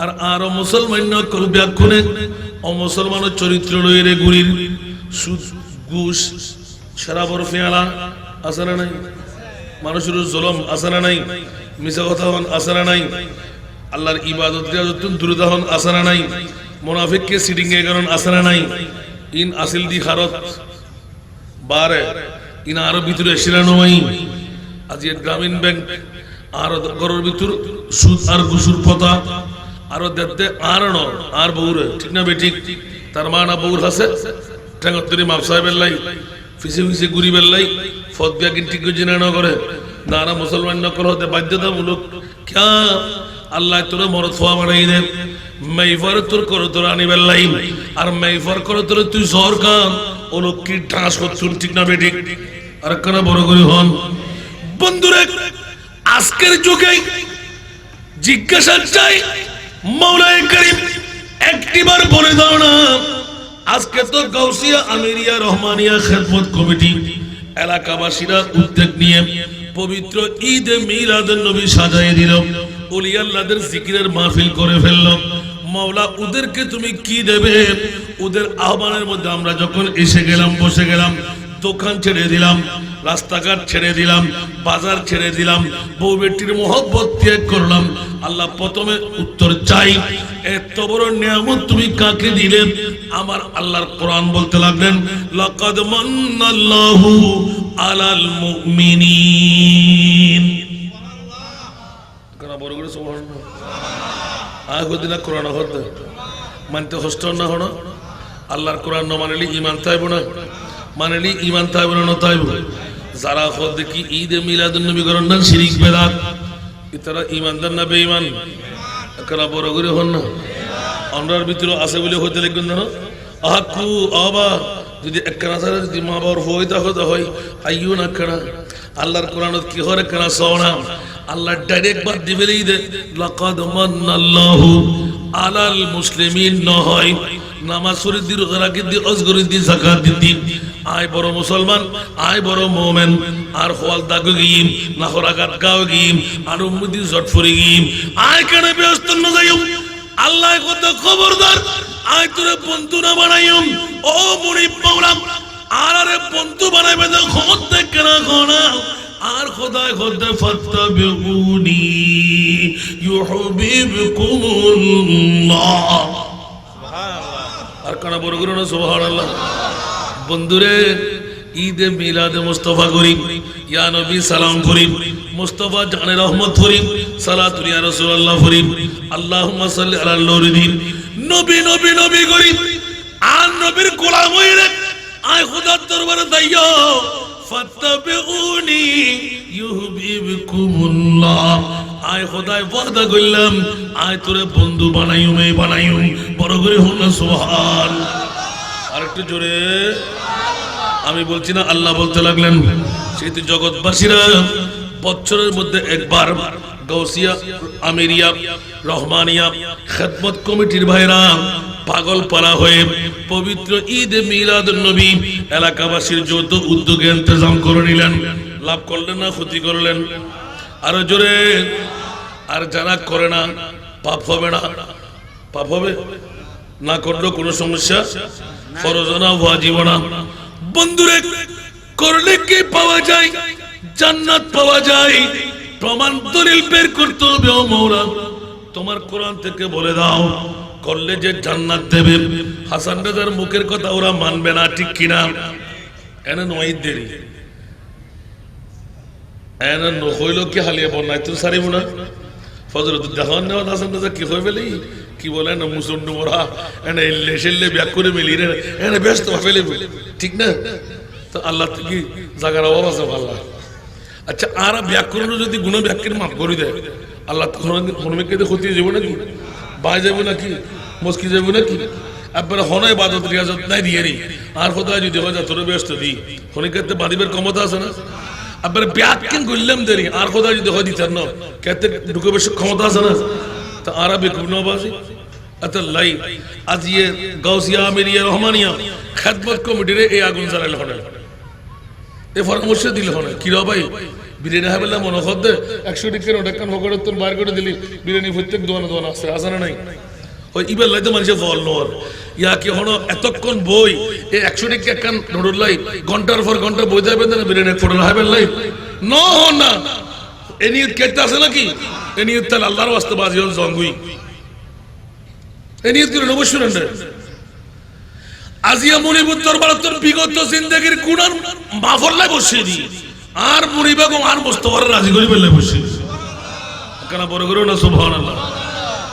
আর আরও মুসলমান নকল ব্যাখ্যনে অমুসলমানের চরিত্র রয়ে গুড়ির সুদ, ঘুষ শরাবর ফেয়ালা আছে না নাই? মানুষের জলম আছে নাই? মিশা কথা হন আছে নাই? আল্লাহর ইবাদত রিয়াজতুন দূরতা হন আছে না নাই? মুনাফিককে সিটিং এর কারণ আছে নাই? ইন আসিল দি খারত, বারে, ইন আরও ভিতরে এসিলানো নাই? আজ গ্রামীণ ব্যাংক, আর ঘরের ভিতর সুদ আর ঘুষুর পতা আরও দেখতে আর ন আর বউরে। ঠিক না বেঠিক? তার মা না বউর হাসে? ঠেঙ্গত্তরি মাপ সাহেবের লাই, ফিসে ফিসে গুড়ি বেল্লাই ফত বিয়া কিন্তু জেনে না করে। না না মুসলমান নকল হতে বাধ্যতামূলক। ক্যা? আল্লাহ তোরে মরদ ফোয়া বানাই দে। মেইফার তোর তোর আর মেইফার তোর তুই সরকার ও লোক কি ঠাস করছুন ঠিক না বেঠিক? আর কানা বড় করে হন। বন্ধুরে, আজকের যুগে জিজ্ঞাসা চাই এলাকাবাসীরা উদ্যোগ নিয়ে পবিত্র ঈদে মিলাদের নবী সাজাই দিল। আল্লাহদের জিকিরের মাহফিল করে ফেলল। মাওলা ওদেরকে তুমি কি দেবে? ওদের আহ্বানের মধ্যে আমরা যখন এসে গেলাম, বসে গেলাম দোকান ছেড়ে দিলাম, রাস্তাঘাট ছেড়ে দিলাম, বাজার ছেড়ে দিলাম, বউ বেটির মোহব্বত ত্যাগ করলাম। আল্লাহ প্রথমে উত্তর চাই, এত বড় নিয়ামত তুমি কাকে দিলে? আমার আল্লাহর কোরআন বলতে লাগলেন, লাকাদ মান্নাল্লাহু আলাল মুমিনিন। কারা বড় করে সুবহানাল্লাহ। আগুদিনা কোরআন হতে। মানতে হস্ত না হন? আল্লাহর কোরআন না মানলে ইমান তাইব না। মানলি ইমান তাইব না তাইব? যারা হদ দেখি ঈদ এ মিলাদুন নবী করেন না, শিরিক বেদাত। ইতারা ইমানদার না বেঈমান? কারা বড় করে হন না। আমরার ভিতরে আছে বলে হইতে লিখবেন না আহাকু আবা, যদি একখানা ছাড়া যদি মা বাবার হই তা হতে হয়। আইও না একখানা আল্লাহর কোরআনত কি হরে একখানা সওনা আল্লাহ ডাইরেক্ট বাদ দিবে দে লাকাদ মান্নাল্লাহু আলাল মুসলিমিন নহয় নামাজ শরীফ দি রোজা রাখি দি অজগরি দি যাকাত দি দি আয় বড় মুসলমান আয় বড় মোমেন। আর হওয়াল দাগো গিম না হরাগাত গাও গিম, আর উম্মতি জট ফুরি গিম। আয় কেন ব্যস্ত না যাইম আল্লাহ কত খবরদার। আয় তোরে বন্ধু না বানাইম ও মুড়ি পাওলাম আর আরে বন্ধু বানাইবে তো ক্ষমতা কেনা খনা আর খোদায় খোদা ফাত্তাবিউনি ইউহিবকুমুল্লাহ। আর কানা বড় করো না, সুবহানাল্লাহ। বন্ধুরে, ঈদে মিলাদে মুস্তফা করিম ইয়া নবী সালাম করিম মুস্তফা জানে রহমত করিম সালাতু ইয়া রাসূলুল্লাহ করিম আল্লাহুম্মা সাল্লি আলা নূরিদ্দিন নবী নবী নবী করিম আর নবীর গোলাম হইলে আয় খোদার দরবারে দাইও ফাত্তাবিউনি ইউহিবকুমুল্লাহ আয় খোদায় ওয়াদা করলাম আয় তোরে বন্ধু বানাইও মে বানাইও বড় করে হন সুবহান। আর একটু জোরে। আমি বলছি না, আল্লাহ বলতে লাগলেন সেহেতু জগৎবাসীরা বছরের মধ্যে একবার গৌসিয়া আমিরিয়া, রহমানিয়া খেদমত কমিটির ভাইরা পাগল পালা হয়ে পবিত্র ঈদ মিলাদ নবী এলাকাবাসীর যৌথ উদ্যোগে ইন্তজাম করে নিলেন। লাভ করলেন না, ক্ষতি করলেন। আরও জোরে। আর যারা করে না, পাপ হবে না। পাপ হবে? না করলেও কোনো সমস্যা তোমার কোরআন থেকে বলে দাও, করলে যে জান্নাত দেবে। হাসান রাজার মুখের কথা ওরা মানবে না, ঠিক কিনা এনে নয় দেরি। এনে কি হালিয়ে বন্যায় তুই সারিব না? ফজরত দেখান কি হয়ে ফেলি কি বলে না মুসুন্ড মোরা? এনে এল্লে সেল্লে ব্যাক করে মিলি রে। এনে ব্যস্ত ফেলে ঠিক না? তো আল্লাহ কি জাগার অভাব আছে আল্লাহ? আচ্ছা আর ব্যাকরণ যদি গুণ ব্যাকের মাফ করে দেয়, আল্লাহ হনুমেকে ক্ষতি যাব নাকি? বাই যাব নাকি? মুসকি যাব নাকি? একবারে হনয় বাদত, রিয়াজত নাই দিয়ে নি আর কোথায় যদি হয় তোর ব্যস্ত দিই হনিকে বাদিবের ক্ষমতা আছে না? একবারে ব্যাকেন করলাম দেরি। আর কোথায় যদি হয় দিতেন না। কেতে ঢুকে বেশি ক্ষমতা আছে না? তা আর বেকুব নবাসী আচ্ছা লাই আজ ইয়ে গাউসিয়া আমিরিয়া রহমানিয়া খেদমত কমিটিরে এই আগুন জ্বালাইল হনে এ পরামর্শ দিল হনে কি ভাই বিরিয়ানি হাবেলা মনে হদ্দে একশো টিকের ওটা কান ভগড়ে তোর বার করে দিলি বিরিয়ানি প্রত্যেক দোকানে দোকান আছে আছে না নাই ওই ইবেল লাইতে মানুষের ফল নোর ইয়া কি হলো এতক্ষণ বই এই একশো টিকা কান নোডুর লাই ঘণ্টার পর ঘণ্টা বই যাবে না বিরিয়ানি ফোটল হাবেল লাই ন হন না এ নিয়ে কেটে আছে নাকি? এ নিয়ে তাহলে আল্লাহর বাস্তে বাজি হল জঙ্গুই। এ নিয়ে করে নব শুনেন আজিয়া মনিবুর দরবার তোর বিগত জিন্দগির গুণার মাফল্লায় বসিয়ে দিই আর মনিবাগ আর মোস্তফার রাজি করি বেলায় বসিয়ে কেন বড় করো না, সুবহানাল্লাহ।